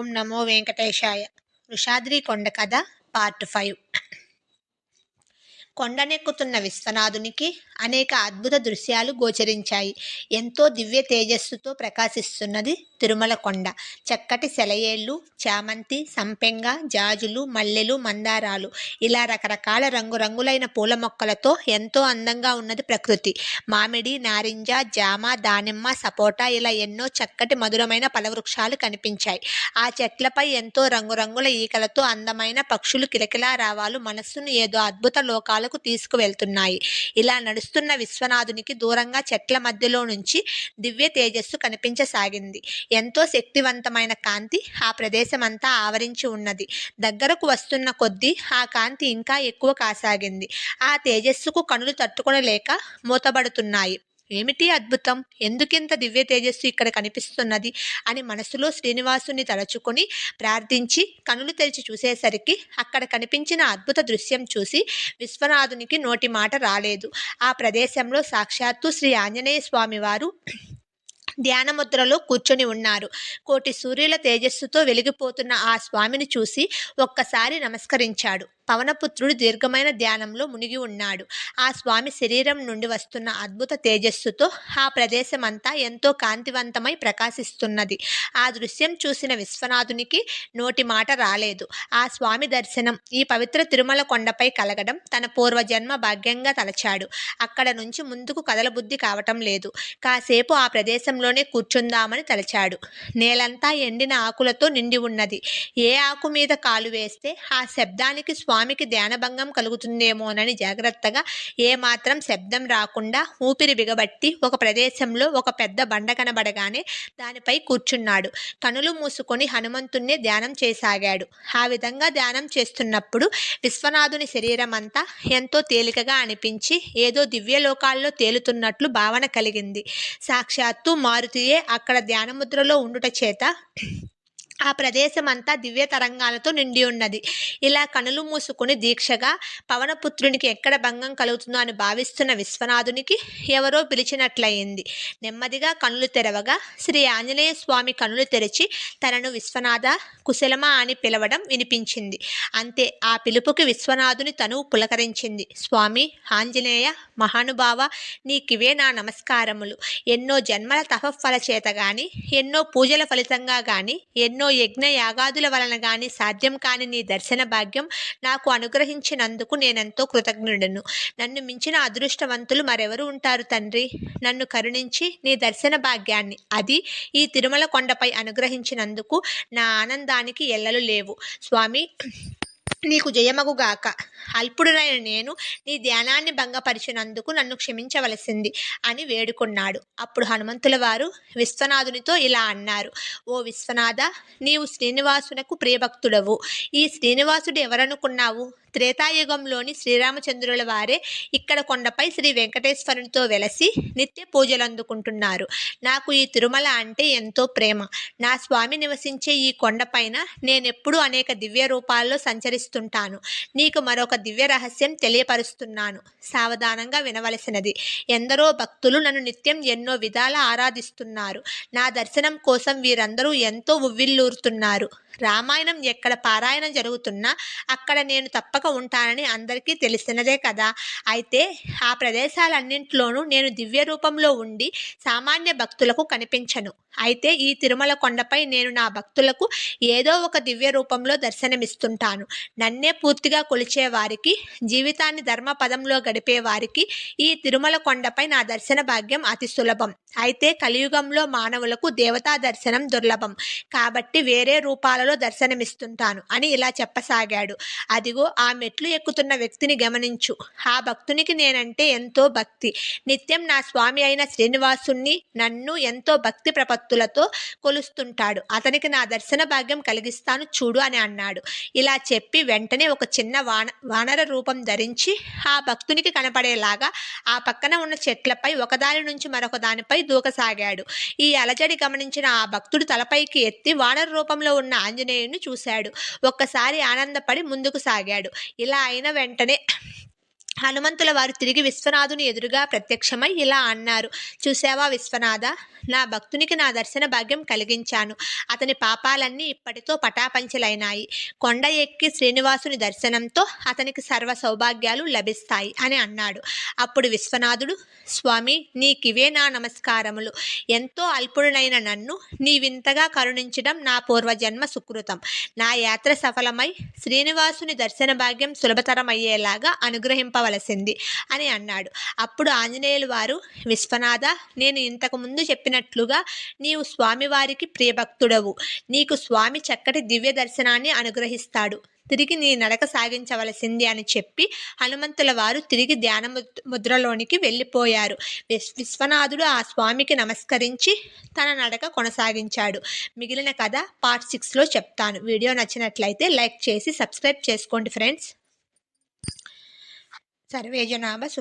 ఓం నమో వెంకటేశాయ. వృషాద్రి కొండ కథ part five. కొండనెక్కుతున్న విశ్వనాథునికి అనేక అద్భుత దృశ్యాలు గోచరించాయి. ఎంతో దివ్య తేజస్సుతో ప్రకాశిస్తున్నది తిరుమల కొండ. చక్కటి సెలయేళ్ళు చామంతి సంపెంగ జాజులు మల్లెలు మందారాలు. ఇలా రకరకాల రంగురంగులైన పూల మొక్కలతో ఎంతో అందంగా ఉన్నది ప్రకృతి. మామిడి నారింజ జామ దానిమ్మ సపోటా ఇలా ఎన్నో చక్కటి మధురమైన ఫలవృక్షాలు కనిపించాయి. ఆ చెట్లపై ఎంతో రంగురంగుల ఈకలతో అందమైన పక్షులు కిలకిలా రావాలు మనస్సును ఏదో అద్భుత లోకాలు వరకు తీసుకువెళ్తున్నాయి. ఇలా నడుస్తున్న విశ్వనాథునికి దూరంగా చెట్ల మధ్యలో నుంచి దివ్య తేజస్సు కనిపించసాగింది. ఎంతో శక్తివంతమైన కాంతి ఆ ప్రదేశం అంతా ఆవరించి ఉన్నది. దగ్గరకు వస్తున్న కొద్దీ ఆ కాంతి ఇంకా ఎక్కువ కాసాగింది. ఆ తేజస్సుకు కనులు తట్టుకునలేక మూతబడుతున్నాయి. ఏమిటి అద్భుతం? ఎందుకింత దివ్య తేజస్సు ఇక్కడ కనిపిస్తున్నది? అని మనసులో శ్రీనివాసుని తలచుకొని ప్రార్థించి కనులు తెరిచి చూసేసరికి అక్కడ కనిపించిన అద్భుత దృశ్యం చూసి విశ్వనాథునికి నోటి మాట రాలేదు. ఆ ప్రదేశంలో సాక్షాత్తు శ్రీ ఆంజనేయ స్వామి వారు ధ్యానముద్రలో కూర్చొని ఉన్నారు. కోటి సూర్యుల తేజస్సుతో వెలిగిపోతున్న ఆ స్వామిని చూసి ఒక్కసారి నమస్కరించాడు. పవనపుత్రుడు దీర్ఘమైన ధ్యానంలో మునిగి ఉన్నాడు. ఆ స్వామి శరీరం నుండి వస్తున్న అద్భుత తేజస్సుతో ఆ ప్రదేశం అంతా ఎంతో కాంతివంతమై ప్రకాశిస్తున్నది. ఆ దృశ్యం చూసిన విశ్వనాథునికి నోటి మాట రాలేదు. ఆ స్వామి దర్శనం ఈ పవిత్ర తిరుమల కొండపై కలగడం తన పూర్వజన్మ భాగ్యంగా తలచాడు. అక్కడ నుంచి ముందుకు కదలబుద్ధి కావటం లేదు. కాసేపు ఆ ప్రదేశంలోనే కూర్చుందామని తలచాడు. నేలంతా ఎండిన ఆకులతో నిండి ఉన్నది. ఏ ఆకు మీద కాలు వేస్తే ఆ శబ్దానికి స్వామికి ధ్యానభంగం కలుగుతుందేమోనని జాగ్రత్తగా ఏమాత్రం శబ్దం రాకుండా ఊపిరి బిగబట్టి ఒక ప్రదేశంలో ఒక పెద్ద బండ కనబడగానే దానిపై కూర్చున్నాడు. కనులు మూసుకొని హనుమంతుణ్ణి ధ్యానం చేసాగాడు. ఆ విధంగా ధ్యానం చేస్తున్నప్పుడు విశ్వనాథుని శరీరం అంతా ఎంతో తేలికగా అనిపించి ఏదో దివ్యలోకాల్లో తేలుతున్నట్లు భావన కలిగింది. సాక్షాత్తు మారుతియే అక్కడ ధ్యానముద్రలో ఉండుట చేత ఆ ప్రదేశం అంతా దివ్య తరంగాలతో నిండి ఉన్నది. ఇలా కనులు మూసుకుని దీక్షగా పవనపుత్రునికి ఎక్కడ భంగం కలుగుతుందో అని భావిస్తున్న విశ్వనాథునికి ఎవరో పిలిచినట్లయింది. నెమ్మదిగా కనులు తెరవగా శ్రీ ఆంజనేయ స్వామి కనులు తెరిచి తనను విశ్వనాథ కుశలమా అని పిలవడం వినిపించింది. అంతే ఆ పిలుపుకి విశ్వనాథుని తనువు పులకరించింది. స్వామి ఆంజనేయ మహానుభావ నీకివే నా నమస్కారములు. ఎన్నో జన్మల తపఫల చేత గాని ఎన్నో పూజల ఫలితంగా గాని ఎన్నో యజ్ఞ యాగాదుల వలన గాని సాధ్యం కాని నీ దర్శన భాగ్యం నాకు అనుగ్రహించినందుకు నేనెంతో కృతజ్ఞుడను. నన్ను మించిన అదృష్టవంతులు మరెవరు ఉంటారు తండ్రి? నన్ను కరుణించి నీ దర్శన భాగ్యాన్ని అది ఈ తిరుమల కొండపై అనుగ్రహించినందుకు నా ఆనందానికి ఎల్లలు లేవు. స్వామి నీకు జయమగుగాక అల్పుడునైన నేను నీ ధ్యానాన్ని భంగపరిచినందుకు నన్ను క్షమించవలసింది అని వేడుకున్నాడు. అప్పుడు హనుమంతుల వారు విశ్వనాథునితో ఇలా అన్నారు. ఓ విశ్వనాథ నీవు శ్రీనివాసునకు ప్రియభక్తుడవు. ఈ శ్రీనివాసుడు ఎవరనుకున్నావు? త్రేతాయుగంలోని శ్రీరామచంద్రుల వారే ఇక్కడ కొండపై శ్రీ వెంకటేశ్వరునితో వెలసి నిత్య పూజలు అందుకుంటున్నారు. నాకు ఈ తిరుమల అంటే ఎంతో ప్రేమ. నా స్వామి నివసించే ఈ కొండపైన నేనెప్పుడూ అనేక దివ్య రూపాల్లో సంచరిస్తుంటాను. నీకు మరొక దివ్య రహస్యం తెలియపరుస్తున్నాను. సావధానంగా వినవలసినది. ఎందరో భక్తులు నన్ను నిత్యం ఎన్నో విధాల ఆరాధిస్తున్నారు. నా దర్శనం కోసం వీరందరూ ఎంతో ఉవ్విల్లూరుతున్నారు రామాయణం ఎక్కడ పారాయణం జరుగుతున్నా అక్కడ నేను తప్పక ఉంటానని అందరికీ తెలిసినదే కదా. అయితే ఆ ప్రదేశాలన్నింటిలోనూ నేను దివ్య రూపంలో ఉండి సామాన్య భక్తులకు కనిపించను. అయితే ఈ తిరుమల కొండపై నేను నా భక్తులకు ఏదో ఒక దివ్య రూపంలో దర్శనమిస్తుంటాను. నన్నే పూర్తిగా కొలిచే వారికి జీవితాన్ని ధర్మపదంలో గడిపే వారికి ఈ తిరుమల కొండపై నా దర్శన భాగ్యం అతి సులభం. అయితే కలియుగంలో మానవులకు దేవతా దర్శనం దుర్లభం. కాబట్టి వేరే రూపాలలో దర్శనమిస్తుంటాను అని ఇలా చెప్పసాగాడు. అదిగో ఆ మెట్లు ఎక్కుతున్న వ్యక్తిని గమనించు. ఆ భక్తునికి నేనంటే ఎంతో భక్తి. నిత్యం నా స్వామి అయిన శ్రీనివాసుణ్ణి నన్ను ఎంతో భక్తి భక్తులతో కొలుస్తుంటాడు. అతనికి నా దర్శన భాగ్యం కలిగిస్తాను చూడు అని అన్నాడు. ఇలా చెప్పి వెంటనే ఒక చిన్న వాన వానర రూపం ధరించి ఆ భక్తునికి కనపడేలాగా ఆ పక్కన ఉన్న చెట్లపై ఒకదాని నుంచి మరొక దానిపై దూకసాగాడు. ఈ అలజడి గమనించిన ఆ భక్తుడు తలపైకి ఎత్తి వానర రూపంలో ఉన్న ఆంజనేయుని చూశాడు. ఒక్కసారి ఆనందపడి ముందుకు సాగాడు. ఇలా అయిన వెంటనే హనుమంతుల వారు తిరిగి విశ్వనాథుని ఎదురుగా ప్రత్యక్షమై ఇలా అన్నారు చూసావా విశ్వనాథ? నా భక్తునికి నా దర్శన భాగ్యం కలిగించాను. అతని పాపాలన్నీ ఇప్పటితో పటాపంచలైనాయి. కొండ ఎక్కి శ్రీనివాసుని దర్శనంతో అతనికి సర్వ సౌభాగ్యాలు లభిస్తాయి అని అన్నాడు. అప్పుడు విశ్వనాథుడు స్వామి నీకివే నా నమస్కారములు. ఎంతో అల్పుడునైన నన్ను నీవింతగా కరుణించడం నా పూర్వజన్మ సుకృతం. నా యాత్ర సఫలమై శ్రీనివాసుని దర్శన భాగ్యం సులభతరమయ్యేలాగా చేసుకోవలసింది అని అన్నాడు. అప్పుడు ఆంజనేయులు వారు విశ్వనాథ నేను ఇంతకు ముందు చెప్పినట్లుగా నీవు స్వామివారికి ప్రియభక్తుడవు. నీకు స్వామి చక్కటి దివ్య దర్శనాన్ని అనుగ్రహిస్తాడు. తిరిగి నీ నడక సాగించవలసింది అని చెప్పి హనుమంతుల వారు తిరిగి ధ్యాన ముద్రలోనికి వెళ్ళిపోయారు. విశ్వనాథుడు ఆ స్వామికి నమస్కరించి తన నడక కొనసాగించాడు. మిగిలిన కథ పార్ట్ సిక్స్లో చెప్తాను. వీడియో నచ్చినట్లయితే లైక్ చేసి సబ్స్క్రైబ్ చేసుకోండి ఫ్రెండ్స్. సర్వేజనాభ సు